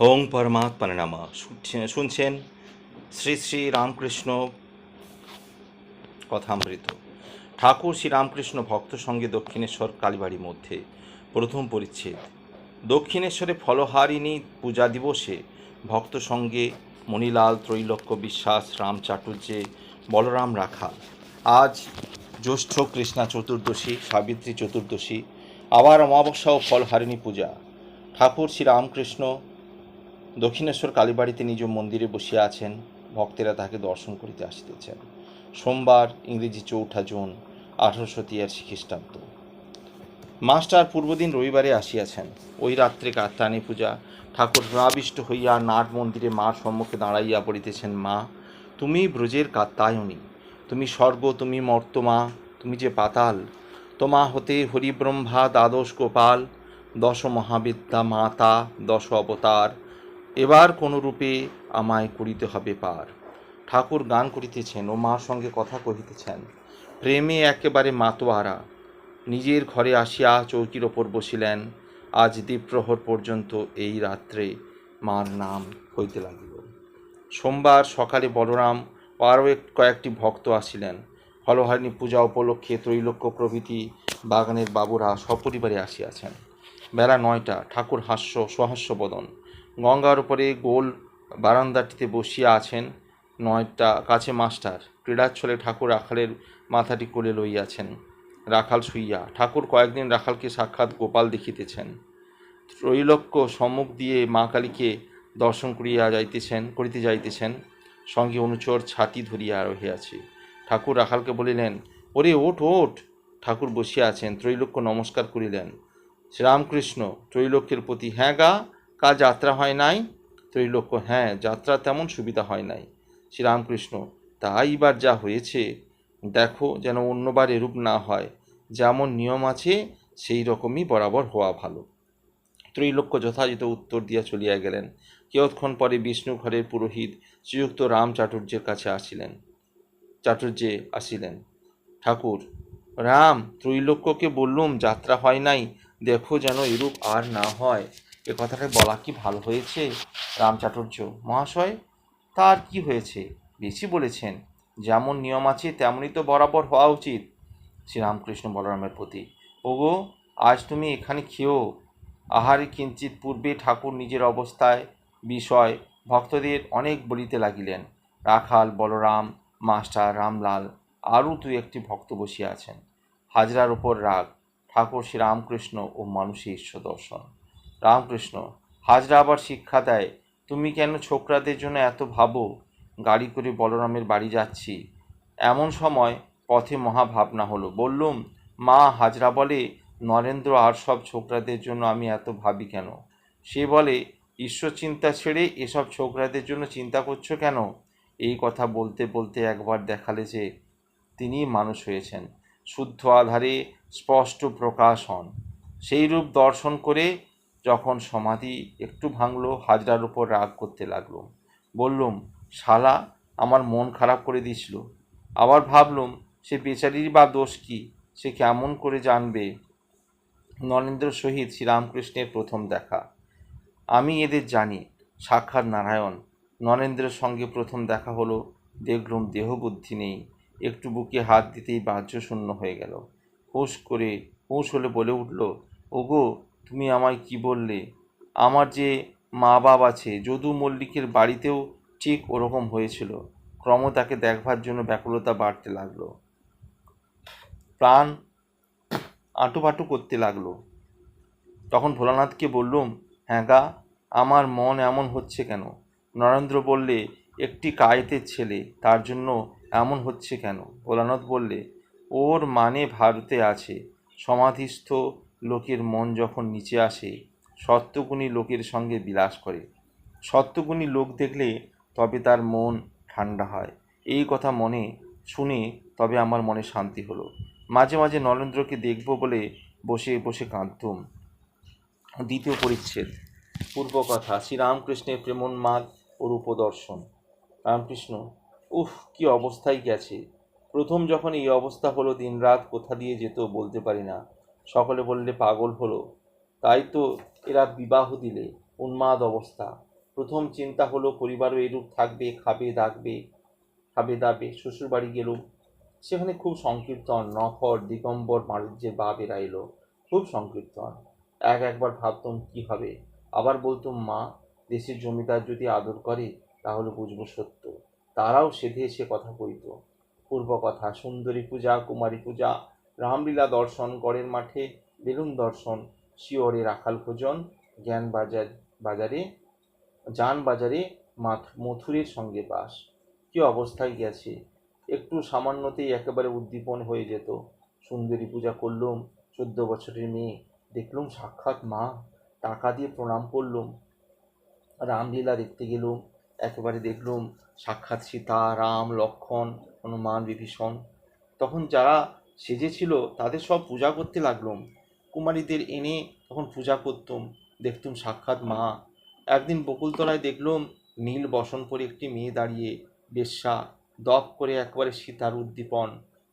ওং পরমাত্মা নামা। শুনছেন? শ্রী শ্রী রামকৃষ্ণ কথামৃত। ঠাকুর শ্রী রামকৃষ্ণ ভক্ত সঙ্গে দক্ষিণেশ্বর কালীবাড়ির মধ্যে প্রথম পরিচ্ছেদ। দক্ষিণেশ্বরে ফলহারিণী পূজা দিবসে ভক্ত সঙ্গে মণিলাল, ত্রৈলোক্য বিশ্বাস, রাম চাটুর্যে বলরাম রাখা। আজ জ্যৈষ্ঠ কৃষ্ণা চতুর্দশী, সাবিত্রী চতুর্দশী, আবার অমাবস্যা ও ফলহারিণী পূজা। ঠাকুর শ্রী রামকৃষ্ণ দক্ষিণেশ্বর কালীবাড়িতে নিজ মন্দিরে বসিয়া আছেন, ভক্তেরা তাকে দর্শন করিতে আসিতেছেন। সোমবার ইংরেজি চৌঠা জুন, আঠারোশো তিয়াশি খ্রিস্টাব্দ। মাস্টার পূর্বদিন রবিবারে আসিয়াছেন। ওই রাত্রে কাত্তায়নী পূজা, ঠাকুর ভাবিষ্ট হইয়া নাট মন্দিরে মার সম্মুখে দাঁড়াইয়া পড়িতেছেন মা, তুমি ব্রজের কাত্তায়নী তুমি স্বর্গ, তুমি মর্তমা তুমি যে পাতাল, তোমা হতে হরিব্রহ্মা, দ্বাদশ গোপাল, দশ মহাবিদ্যা মাতা, দশ অবতার এবার কোনো রূপে আমায় করিতে হবে পার। ঠাকুর গান করিতেছেন ও মার সঙ্গে কথা কহিতেছেন। প্রেমে একেবারে মাতোয়ারা, নিজের ঘরে আসিয়া চৌকির ওপর বসিলেন। আজ দ্বীপ্রহর পর্যন্ত এই রাত্রে মার নাম হইতে লাগিল। সোমবার সকালে বলরাম আরও কয়েকটি ভক্ত আসিলেন। ফলহারিণী পূজা উপলক্ষে ত্রৈলোক্য প্রভৃতি বাগানের বাবুরা সপরিবারে আসিয়াছেন। বেলা নয়টা, ঠাকুর হাস্য, সহাস্য বদন গঙ্গার উপরে গোল বারান্দাটিতে বসিয়া আছেন নয়টা কাছে মাস্টার। ক্রীড়াচ্ছলে ঠাকুর রাখালের মাথাটি কোলে লইয়াছেন। রাখাল শুইয়া, ঠাকুর কয়েকদিন রাখালকে সাক্ষাৎ গোপাল দেখিতেছেন। ত্রৈলোক্য সম্মুখ দিয়ে মা কালীকে দর্শন করিয়া যাইতেছেন, করিতে যাইতেছেন। সঙ্গে অনুচর ছাতি ধরিয়া রহিয়াছে। ঠাকুর রাখালকে বলিলেন, ওরে, ওঠ ওঠ। ঠাকুর বসিয়া আছেন, ত্রৈলোক্য নমস্কার করিলেন। শ্রীরামকৃষ্ণ, ত্রৈলোক্যের প্রতি হ্যাঁ গা। কা যাত্রা হয় নাই। ত্রৈলোক্য হ্যাঁ যাত্রা তেমন সুবিধা হয় নাই। শ্রীরামকৃষ্ণ, তাই এবার যা হয়েছে, দেখো যেন অন্যবার এরূপ না হয়। যেমন নিয়ম আছে, সেই রকমই বরাবর হওয়া ভালো। ত্রৈলোক্য যথাযথ উত্তর দিয়া চলিয়া গেলেন। কিয়ৎক্ষণ পরে বিষ্ণু ঘরের পুরোহিত শ্রীযুক্ত রাম চাটুর্যের কাছে আসিলেন। চাটুর্যে আসিলেন, ঠাকুর, রাম ত্রৈলোক্যকে বললুম যাত্রা হয় নাই, দেখো যেন এরূপ আর না হয়। এ কথাটা বলা কি ভালো হয়েছে? রাম চাটুর্য, মহাশয়, তার কি হয়েছে? বেশি বলেছেন, যেমন নিয়ম আছে, তেমনই তো বরাবর হওয়া উচিত। শ্রীরামকৃষ্ণ বলরামের প্রতি, ওগো, আজ তুমি এখানে খেও। আহারে কিঞ্চিত পূর্বে ঠাকুর নিজের অবস্থায়, বিষয়, ভক্তদের অনেক বলিতে লাগিলেন। রাখাল, বলরাম, মাস্টার, রামলাল, আরও দুই একটি ভক্ত বসিয়া আছেন। হাজরার ওপর রাগ, ঠাকুর শ্রীরামকৃষ্ণ ও মানুষের ঈশ্বর দর্শন। রামকৃষ্ণ, হাজরা আবার শিক্ষা দেয়, তুমি কেন ছোকরাদের জন্য এত ভাবো? গাড়ি করে বলরামের বাড়ি যাচ্ছি। এমন সময় পথে মহাভাবনা হলো, বললুম, মা হাজরা বলে, নরেন্দ্র আর সব ছোকরাদের জন্য আমি এত ভাবি কেন? সে বলে, ঈশ্বর চিন্তা ছেড়ে এসব ছোকরাদের জন্য চিন্তা করছ কেন? এই কথা বলতে বলতে একবার দেখালে যে তিনি মানুষ হয়েছেন। শুদ্ধ আধারে স্পষ্ট প্রকাশ হন। সেই রূপ দর্শন করে যখন সমাধি একটু ভাঙলো, হাজরার উপর রাগ করতে লাগল। বললুম, শালা, আমার মন খারাপ করে দিছিল। আবার ভাবলুম, সে বেচারির বা দোষ কি? সে কেমন করে জানবে? নরেন্দ্র সহিত শ্রীরামকৃষ্ণের প্রথম দেখা। আমি এদের জানি, সাক্ষাৎ নারায়ণ। নরেন্দ্রের সঙ্গে প্রথম দেখা হলো, দেখলুম দেহ বুদ্ধি নেই, একটু বুকে হাত দিতেই বাহ্য শূন্য হয়ে গেল। হুঁশ করে হুঁশ হলে বলে উঠল, ওগো তুমি আমায় কি বললে? আমার যে মা বাপ আছে, যদু মল্লিকের বাড়িতেও ঠিক ওরকম হয়েছিল। ক্রম তাকে দেখবার জন্য ব্যাকুলতা বাড়তে লাগল। প্রাণ আঁটুপাটু করতে লাগল। তখন ভোলানাথকে বললুম হ্যাঁ গা, আমার মন এমন হচ্ছে কেন? নরেন্দ্র বললে, একটি কায়েতের ছেলে, তার জন্য এমন হচ্ছে কেন? ভোলানাথ বললে, ওর মানে ভারতে আছে সমাধিস্থ লোকের মন যখন নিচে আসে, সত্যগুণী লোকের সঙ্গে বিলাস করে। সত্যগুণী লোক দেখলে তবে তার মন ঠান্ডা হয়। এই কথা মনে শুনে তবে আমার মনে শান্তি হলো। মাঝে মাঝে নরেন্দ্রকে দেখব বলে বসে বসে কাঁদতুম। দ্বিতীয় পরিচ্ছেদ। পূর্ব কথা, শ্রীরামকৃষ্ণের প্রেমোন্মাদ ও রূপদর্শন। রামকৃষ্ণ, উফ, কি অবস্থায় গেছে। প্রথম যখন এই অবস্থা হলো, দিনরাত কোথা দিয়ে যেত বলতে পারি না। সকলে বললে, পাগল হলো। তাই তো এরা বিবাহ দিলে, উন্মাদ অবস্থা। প্রথম চিন্তা হলো, পরিবারও এরূপ থাকবে, খাবে, দাগবে, খাবে, দাবে শ্বশুর বাড়ি গেলুম। সেখানে খুব সংকীর্তন নফর দিগম্বর বাণিজ্যের বাবেরা এলো। খুব সংকীর্তন। এক একবার ভাবতাম, কি হবে? আবার বলতুম, মা, দেশের জমিদার যদি আদর করে, তাহলে বুঝব সত্য। তারাও সেধে এসে কথা কইত। পূর্ব কথা সুন্দরী পূজা, কুমারী পূজা রামলীলা দর্শন গড়ের মাঠে, বেলুন দর্শন, শিওরে রাখাল ভোজন, জ্ঞান বাজার, বাজারে, যান বাজারে মাথ- মথুরের সঙ্গে বাস। কি অবস্থায় গেছে? একটু সামান্যতেই একেবারে উদ্দীপন হয়ে যেত। সুন্দরী পূজা করলুম, চোদ্দ বছরের মেয়ে। দেখলুম সাক্ষাৎ মা। টাকা দিয়ে প্রণাম করলুম। রামলীলা দেখতে গেলুম, একেবারে দেখলুম সাক্ষাৎ সীতা, রাম লক্ষ্মণ হনুমান, বিভীষণ। তখন যারা সেজেছিল তাদের সব পূজা করতে লাগলুম। কুমারীদের এনে তখন পূজা করতুম, দেখতুম সাক্ষাৎ মা। একদিন বকুলতলায় দেখলুম, নীল বসন পরে একটি মেয়ে দাঁড়িয়ে বেশ্যা দপ করে একবারে সীতার উদ্দীপন।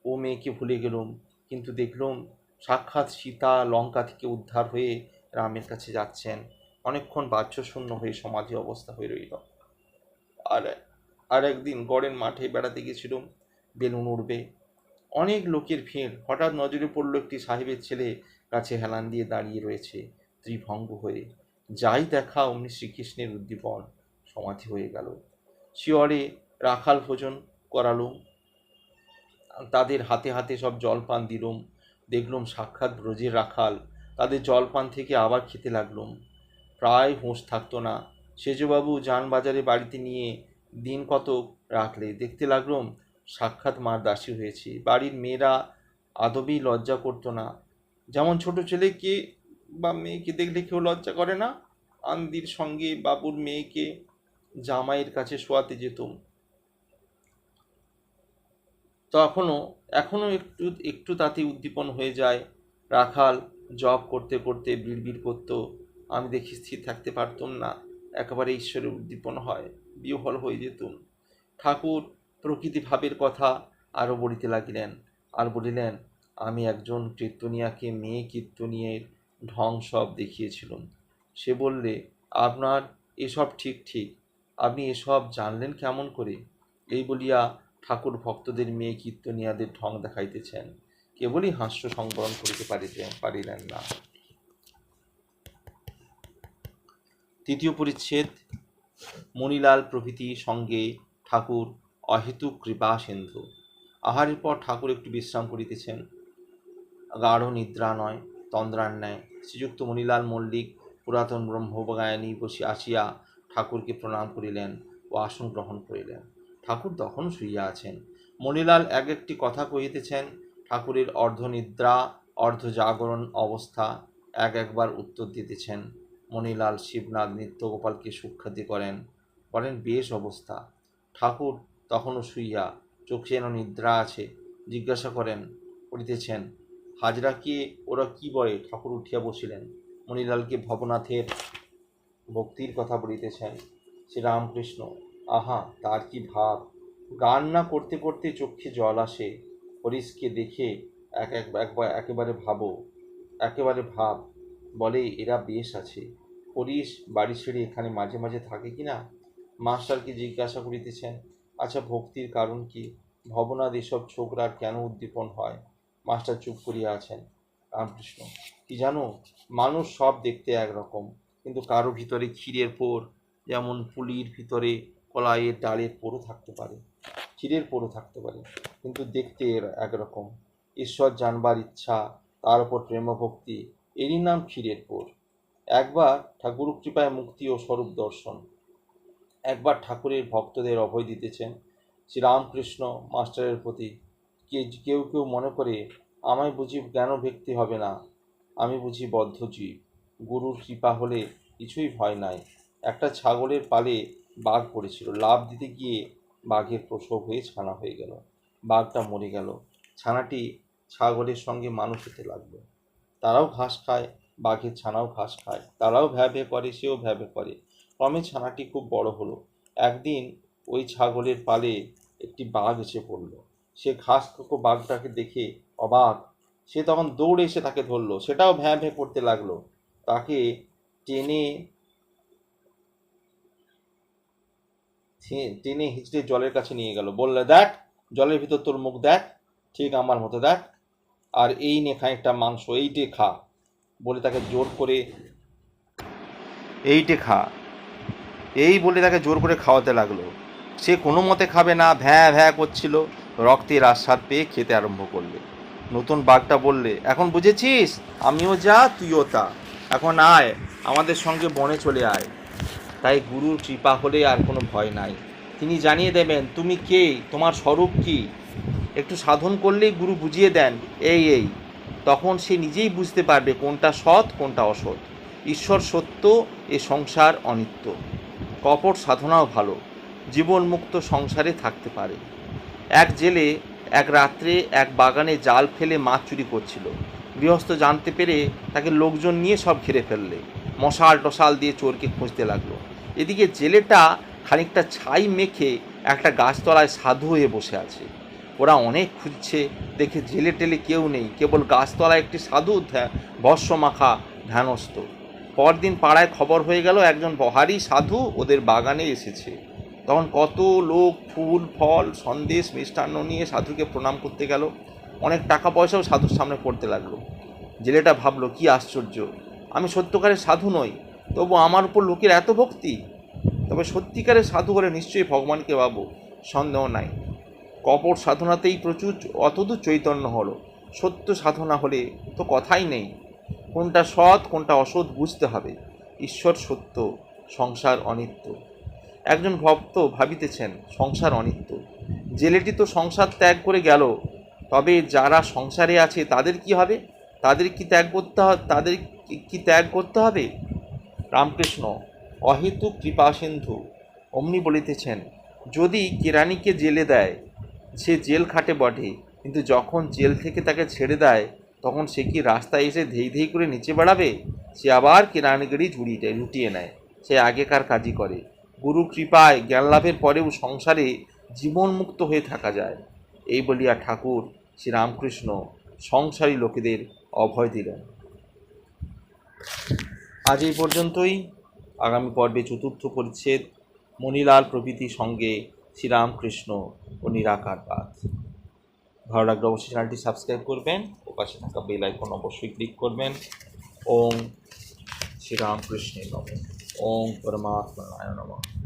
ও মেয়েকে ভুলে গেলুম, কিন্তু দেখলুম সাক্ষাৎ সীতা লঙ্কা থেকে উদ্ধার হয়ে রামের কাছে যাচ্ছেন। অনেকক্ষণ বাহ্যশূন্য হয়ে সমাধি অবস্থা হয়ে রইল। আর আর একদিন গড়ের মাঠে বেড়াতে গেছিলাম, বেলুন উড়বে। অনেক লোকের ভিড়। হঠাৎ নজরে পড়ল একটি সাহেবের ছেলে কাছে হেলান দিয়ে দাঁড়িয়ে রয়েছে ত্রিভঙ্গ হয়ে। যাই দেখা অমনি শ্রীকৃষ্ণের উদ্দীপন। সমাধি হয়ে গেল। শিয়রে রাখাল ভোজন করালুম তাদের হাতে হাতে সব জলপান দিলুম। দেখলুম সাক্ষাৎ ব্রজের রাখাল। তাদের জলপান থেকে আবার খেতে লাগলুম। প্রায় হুঁশ থাকতো না। সেজবাবু যান বাজারে বাড়িতে নিয়ে দিন কত রাখলে। দেখতে লাগলুম সাক্ষাৎ মার দাসী হয়েছি। বাড়ির মেয়েরা আদবেই লজ্জা করতো না। যেমন ছোট ছেলেকে বা মেয়েকে দেখলে কেউ লজ্জা করে না? আন্দির সঙ্গে বাবুর মেয়েকে জামাইয়ের কাছে শোয়াতে যেতুম। তখনও এখনও একটু একটু তাতে উদ্দীপন হয়ে যায়। রাখাল জব করতে করতে বিড়বিড় করতো। আমি দেখি স্থির থাকতে পারতাম না। একেবারে ঈশ্বরের উদ্দীপন হয়। বিহল হয়ে যেতুম। ঠাকুর প্রকৃতি ভাবের কথা আরও বলিতে লাগিলেন। আর বলিলেন, আমি একজন কীর্তনিয়াকে মেয়ে কীর্তনিয়ের ঢং সব দেখিয়েছিলাম। সে বললে, আপনার এসব ঠিক ঠিক। আপনি এসব জানলেন কেমন করে? এই বলিয়া ঠাকুর ভক্তদের মেয়ে কীর্তনিয়াদের ঢং দেখাইতেছেন। কেবলই হাস্য সংবরণ করিতে পারিতেন পারিলেন না। তৃতীয় পরিচ্ছেদ, মণিলাল প্রভৃতি সঙ্গে ঠাকুর অহেতুক কৃপা সিন্ধু। আহারের পর ঠাকুর একটু বিশ্রাম করিতেছেন। গাঢ় নিদ্রা নয়, তন্দ্রার ন্যায়। শ্রীযুক্ত মণিলাল মল্লিক, পুরাতন ব্রহ্মগায়নী বসে আসিয়া ঠাকুরকে প্রণাম করিলেন ও আসন গ্রহণ করিলেন। ঠাকুর তখন শুইয়া আছেন। মণিলাল এক একটি কথা কহিতেছেন, ঠাকুরের অর্ধনিদ্রা অর্ধ জাগরণ অবস্থা এক একবার উত্তর দিতেছেন। মণিলাল শিবনাথ নিত্যগোপালকে সুখ্যাতি করেন বলেন বেশ অবস্থা। ঠাকুর তখনও শুইয়া চোখে যেন নিদ্রা আছে, জিজ্ঞাসা করেন, করিতেছেন? হাজরাকে ওরা কি বলে? ঠাকুর উঠিয়া বসিলেন। মণিলালকে ভবনাথের ভক্তির কথা বলিতেছেন। শ্রীরামকৃষ্ণ, আহা, তার কি ভাব? গান না করতে করতে চোখে জল আসে। হরিশকে দেখে এক এক একবার একেবারে ভাবো, একেবারে ভাব। বলে, এরা বেশ আছে। হরিশ বাড়ি ছেড়ে এখানে মাঝে মাঝে থাকে কি না? মাস্টারকে জিজ্ঞাসা করিতেছেন আচ্ছা ভক্তির কারণ কি? ভবনাদ এসব ছোকরার কেন উদ্দীপন হয়? মাস্টার চুপ করিয়া আছেন। রামকৃষ্ণ, কি জানো? মানুষ সব দেখতে একরকম, কিন্তু কারও ভিতরে ক্ষীরের পোর, যেমন পুলির ভিতরে কলাইয়ের ডালের পোরও থাকতে পারে। ক্ষীরের পোরও থাকতে পারে, কিন্তু দেখতে এর একরকম। ঈশ্বর জানবার ইচ্ছা, তার উপর প্রেমভক্তি, এরই নাম ক্ষীরের পোর। একবার ঠাকুর কৃপায় মুক্তি ও স্বরূপ দর্শন একবার ঠাকুরের ভক্তদের অভয় দিতেছেন। শ্রীরামকৃষ্ণ মাস্টারের প্রতি কেউ কেউ মনে করে, আমায় বুঝি জ্ঞান ব্যক্তি হবে না? আমি বুঝি বদ্ধ জীব। গুরুর কৃপা হলে কিছুই ভয় নাই। একটা ছাগলের পালে বাঘ পড়েছিল। লাভ দিতে গিয়ে বাঘের প্রসব হয়ে ছানা হয়ে গেল। বাঘটা মরে গেল। ছানাটি ছাগলের সঙ্গে মানুষ হতে লাগল। তারাও ঘাস খায়, বাঘের ছানাও ঘাস খায়। তারাও ভ্যা ভ্যা করে, সেও ভ্যা ভ্যা করে। ক্রমে ছানাটি খুব বড় হলো। একদিন ওই ছাগলের পালে একটি বাঘ এসে পড়ল। সে ঘাস খোকো বাঘটাকে দেখে অবাক। সে তখন দৌড়ে এসে তাকে ধরলো। সেটাও ভ্যাঁ ভ্যাঁ করতে লাগল। তাকে টেনে টেনে হিচড়ে জলের কাছে নিয়ে গেল। বললে, দেখ, জলের ভিতর তোর মুখ দেখ। ঠিক আমার মতো দেখ। আর এই নে খানিকটা মাংস, এইটে খা। বলে তাকে জোর করে, এইটে খা। এই বলে তাকে জোর করে খাওয়াতে লাগল। সে কোনো মতে খাবে না, ভ্যাঁ ভ্যাঁ করছিল। রক্তের আস্বাদ পেয়ে খেতে আরম্ভ করলে। নতুন বাঘটা বললে, এখন বুঝেছিস? আমিও যা, তুইও তা। এখন আয়, আমাদের সঙ্গে বনে চলে আয়। তাই গুরুর কৃপা হলে আর কোনো ভয় নাই। তিনি জানিয়ে দেবেন, তুমি কে? তোমার স্বরূপ কি? একটু সাধন করলেই গুরু বুঝিয়ে দেন, এই এই। তখন সে নিজেই বুঝতে পারবে কোনটা সৎ, কোনটা অসৎ। ঈশ্বর সত্য, এ সংসার অনিত্য। কপট সাধনাও ভালো, জীবনমুক্ত সংসারে থাকতে পারে। এক জেলে, এক রাত্রে এক বাগানে জাল ফেলে মাছ চুরি করছিল। গৃহস্থ জানতে পেরে তাকে লোকজন নিয়ে সব ঘিরে ফেললে। মশাল টশাল দিয়ে চোরকে খুঁজতে লাগল। এদিকে জেলেটা খানিকটা ছাই মেখে একটা গাছতলায় সাধু হয়ে বসে আছে। ওরা অনেক খুঁজছে, দেখে জেলে টেলে কেউ নেই, কেবল গাছতলায় একটি সাধু ভস্য মাখা ধ্যানস্থ। পরদিন পাড়ায় খবর হয়ে গেল, একজন বহারি সাধু ওদের বাগানে এসেছে। তখন কত লোক, ফুল, ফল, সন্দেশ, মিষ্টান্ন নিয়ে সাধুকে প্রণাম করতে গেল। অনেক টাকা পয়সাও সাধুর সামনে পড়তে লাগল। জেলেটা ভাবলো, কি আশ্চর্য! আমি সত্যকারের সাধু নই, তবু আমার উপর লোকের এত ভক্তি? তবে সত্যিকারের সাধু হলে নিশ্চয়ই ভগবানকে পাবো, সন্দেহ নাই। কপট সাধনাতেই প্রচুর, অতদূর চৈতন্য হলো। সত্য সাধনা হলে তো কথাই নেই। কোনটা সৎ, কোনটা অসৎ বুঝতে হবে। ঈশ্বর সত্য, সংসার অনিত্য। একজন ভক্ত ভাবিতেছেন, সংসার অনিত্য। জেলেটি তো সংসার ত্যাগ করে গেল। তবে যারা সংসারে আছে, তাদের কি হবে? তাদের কি ত্যাগ করতে হবে তাদের কি- ত্যাগ করতে হবে? রামকৃষ্ণ, অহেতু কৃপা সিন্ধু। অমনি বলিতেছেন, যদি কেরানিকে জেলে দেয়, সে জেল খাটে বটে, কিন্তু যখন জেল থেকে তাকে ছেড়ে দেয় তখন সে কি রাস্তায় এসে ধেই ধেই করে নিচে বেড়াবে? সে আবার কেরানিগিরি জুড়িয়ে লুটিয়ে নেয়। সে আগেকার কাজই করে। গুরু কৃপায় জ্ঞান লাভের পরেও সংসারে জীবনমুক্ত হয়ে থাকা যায়। এই বলিয়া ঠাকুর শ্রীরামকৃষ্ণ সংসারী লোকেদের অভয় দিলেন। আজ এই পর্যন্তই। আগামী পর্বে চতুর্থ পরিচ্ছেদ, মণিলাল প্রভৃতি সঙ্গে শ্রীরামকৃষ্ণ ও নিরাকার নিরাকারবাদ ভালো লাগলে অবশ্যই চ্যানেলটি সাবস্ক্রাইব করবেন, ও পাশে থাকা বেল আইকন অবশ্যই ক্লিক করবেন। ওম শ্রীরামকৃষ্ণের নম। ওম পরমাত্মা নমঃ।